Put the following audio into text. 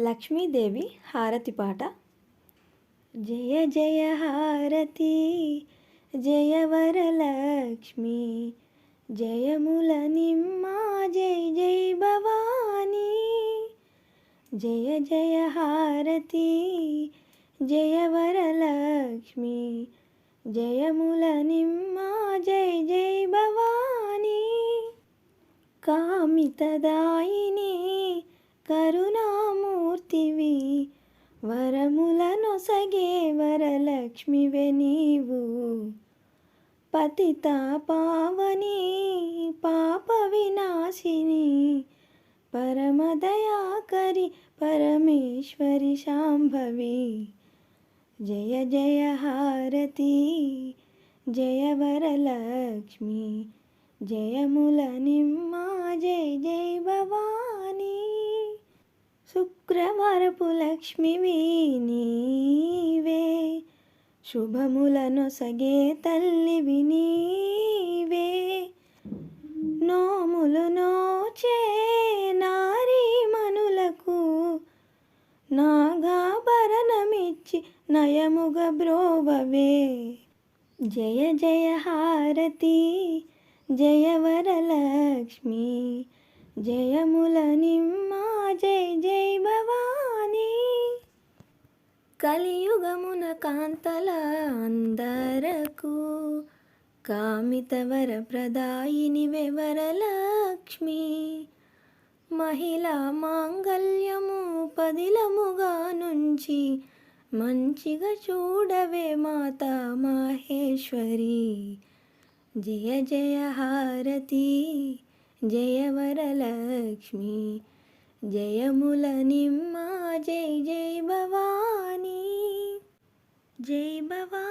లక్ష్మీదేవి హారతి పాట. జయ జయ హారతి జయ వరలక్ష్మి జయముల నిమ్మ జై జై భవానీ జయ జయ హారతి జయ వరలక్ష్మి జయముల నిమ్మ జై జై భవానీ. కామితదాయిని వరములనొసగే వరలక్ష్మివే నీవు. పతిత పావని పాప వినాశిని పరమదయాకరి పరమేశ్వరి శాంభవి. జయ జయ హారతి జయ వరలక్ష్మి జయముల నిమ్మ జయ జయ భవానీ శుక్రవారపు లక్ష్మివి నీవే శుభములనొసగే తల్లివి నీవే. నోములు నోచే నారీమణులకు నాగాభరణమిచ్చి నయముగ బ్రోవవే. జయ జయ హారతి జయ వరలక్ష్మి జయముల నిమ్మా జై జై కలియుగమున కాంతల అందరకు కామితవర ప్రదాయిని వివరలక్ష్మి. మహిళా మాంగల్యము పదిలముగా నుంచి మంచిగా చూడవే మాతా మహేశ్వరి. జయ జయ హారతి జయ వరలక్ష్మి. జయముల నిమ్మ జై జై భవానీ. జై భవానీ జై భవానీ